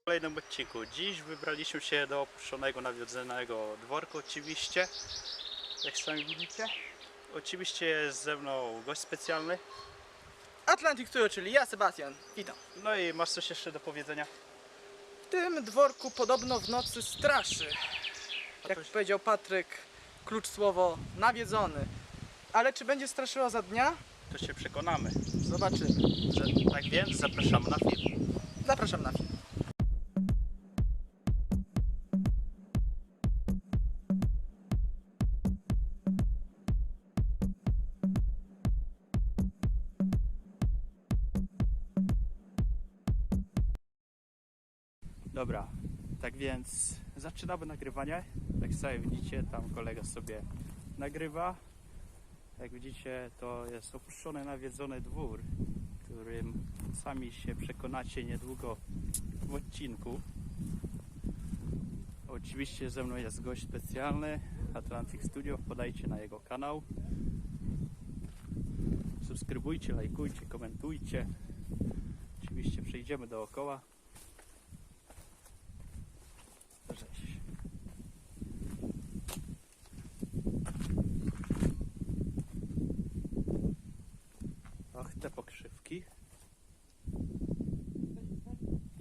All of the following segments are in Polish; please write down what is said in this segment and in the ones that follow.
W kolejnym odcinku. Dziś wybraliśmy się do opuszczonego, nawiedzonego dworku oczywiście. Jak sami widzicie. Oczywiście jest ze mną gość specjalny. Atlantic Tour, czyli ja, Sebastian. Witam. No i masz coś jeszcze do powiedzenia? W tym dworku podobno w nocy straszy. Jak się- powiedział Patryk, klucz słowo nawiedzony. Ale czy będzie straszyło za dnia? To się przekonamy. Zobaczymy. Tak więc zapraszamy na film. Zapraszam na film. Dobra, tak więc zaczynamy nagrywanie. Jak sami widzicie, tam kolega sobie nagrywa. Jak widzicie, to jest opuszczony, nawiedzony dwór, którym sami się przekonacie niedługo w odcinku. Oczywiście ze mną jest gość specjalny, Atlantic Studio. Podajcie na jego kanał. Subskrybujcie, lajkujcie, komentujcie. Oczywiście przejdziemy dookoła.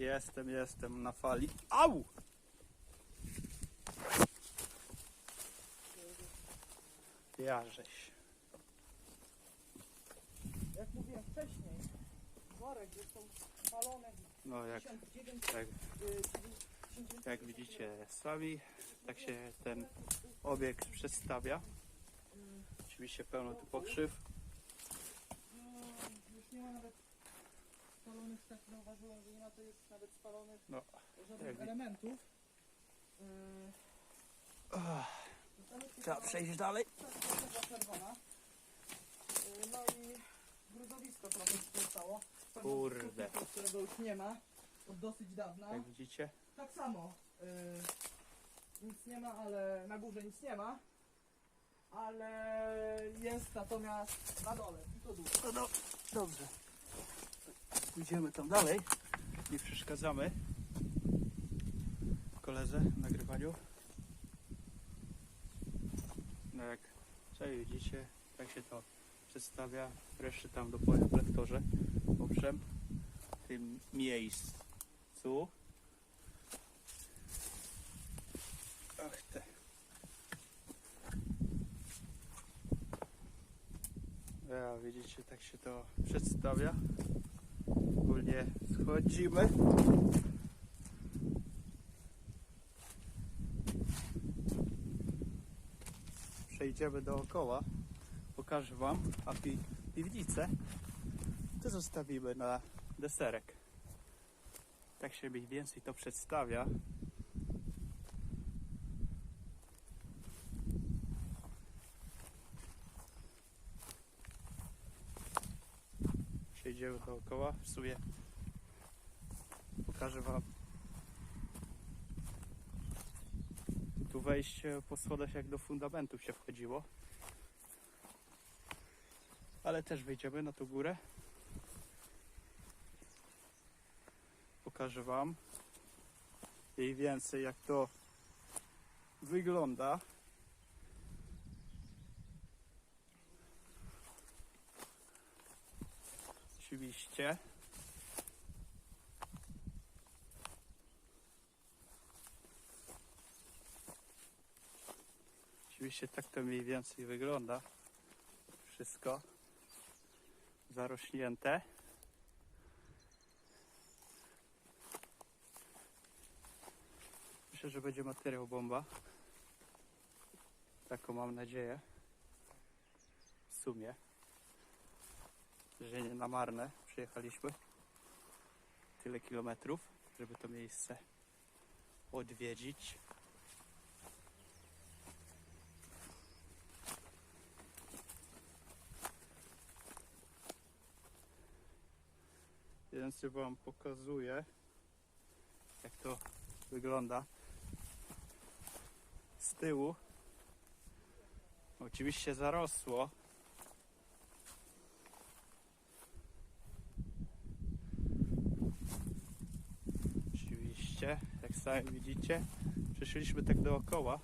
Jestem, jestem na fali. Au! Ja żeś. Jak mówiłem wcześniej, dworek jest spalony No jak, 1900 jak, jak widzicie sami, tak się ten obiekt przedstawia. Oczywiście pełno tu pokrzyw. Już nie ma nawet spalonych, tak zauważyłem, że nie ma to jest nawet spalonych No, żadnych jak elementów. Yy, trzeba przejść dalej. Czerwona. Yy, No i gruzowisko trochę zostało. Kurde. Którego już nie ma od dosyć dawna. Jak widzicie, Tak samo. Yy, nic nie ma, ale na górze nic nie ma. Ale jest natomiast na dole. I to dużo. No do, dobrze. Pójdziemy tam dalej. Nie przeszkadzamy koledze w nagrywaniu. No jak sami widzicie, tak się to przedstawia. Resztę tam dopowiem w lektorze. Owszem, w tym miejscu. Ach te. Ja, widzicie, tak się to przedstawia. Ogólnie schodzimy. Przejdziemy dookoła. Pokażę Wam, a pi piwnicę to zostawimy na deserek. Tak się mniej więcej to przedstawia. Przejdziemy dookoła. W sumie pokażę Wam. Tu wejście po schodach jak do fundamentów się wchodziło. Ale też wejdziemy na tą górę. Pokażę Wam więcej jak to wygląda. Oczywiście. Oczywiście tak to mniej więcej wygląda. Wszystko zarośnięte. Myślę, że będzie materiał bomba. Taką mam nadzieję. W sumie. Że nie na marne przyjechaliśmy. Tyle kilometrów, żeby to miejsce odwiedzić. Jeden sobie Wam pokazuje, jak to wygląda z tyłu. Oczywiście zarosło. Oczywiście, jak sami widzicie, przeszliśmy tak dookoła.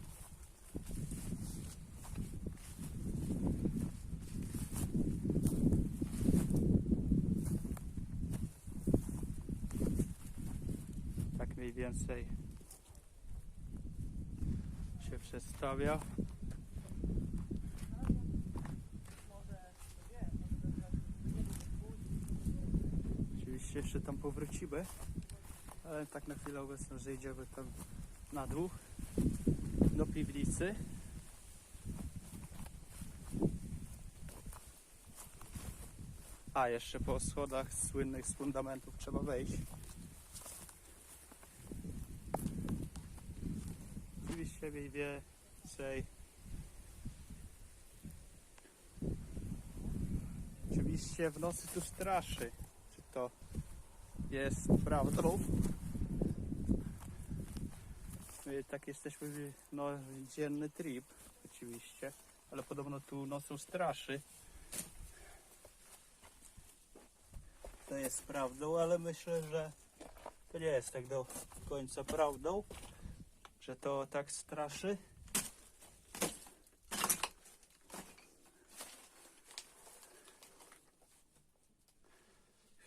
Więcej się przedstawia. Oczywiście jeszcze tam powrócimy, ale tak na chwilę obecną zejdziemy tam na dół do piwnicy. A jeszcze po schodach słynnych z fundamentów trzeba wejść. Mniej więcej Oczywiście w nocy tu straszy. Czy to jest prawdą? My tak jesteśmy, no dzienny trip oczywiście, ale podobno tu nocą straszy. To jest prawdą, ale myślę, że to nie jest tak do końca prawdą, że to tak straszy.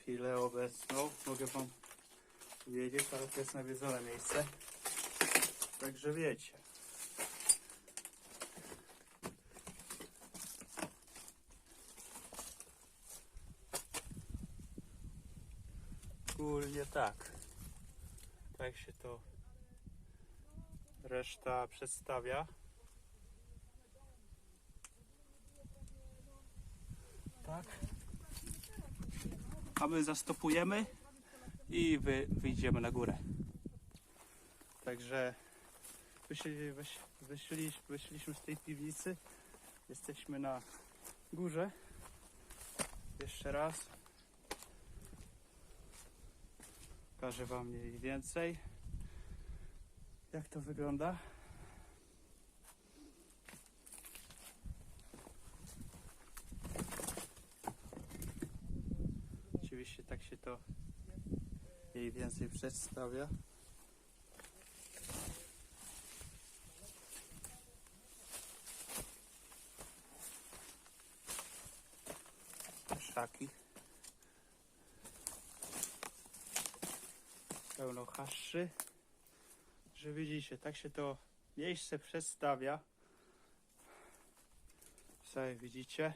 chwilę obecną mogę Wam powiedzieć, ale to jest nawiedzone miejsce. Także wiecie. Ogólnie tak. Tak się to reszta przedstawia. Tak a my zastopujemy i wy, wyjdziemy na górę. Także wyszli, wysz, wyszli, wyszliśmy z tej piwnicy. Jesteśmy na górze. Jeszcze raz. Pokażę Wam mniej więcej jak to wygląda. Oczywiście tak się to mniej więcej przedstawia. Szaki. Pełno haszczy. Że widzicie, tak się to miejsce przedstawia. Sobie widzicie.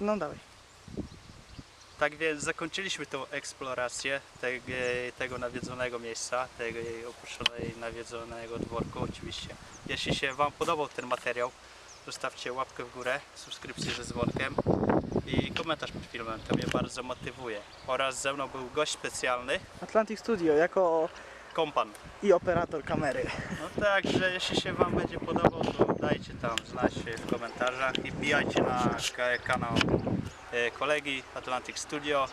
No dawaj. Tak więc zakończyliśmy tą eksplorację tego, tego nawiedzonego miejsca, tego opuszczonej nawiedzonego dworku oczywiście. Jeśli się Wam podobał ten materiał, zostawcie łapkę w górę, subskrypcję ze dzwonkiem i komentarz pod filmem, to mnie bardzo motywuje. Oraz ze mną był gość specjalny, Atlantic Studio jako kompan. i operator kamery. No także jeśli się Wam będzie podobał, to dajcie tam znać w komentarzach i wbijajcie na ka- kanał e, kolegi Atlantic Studio.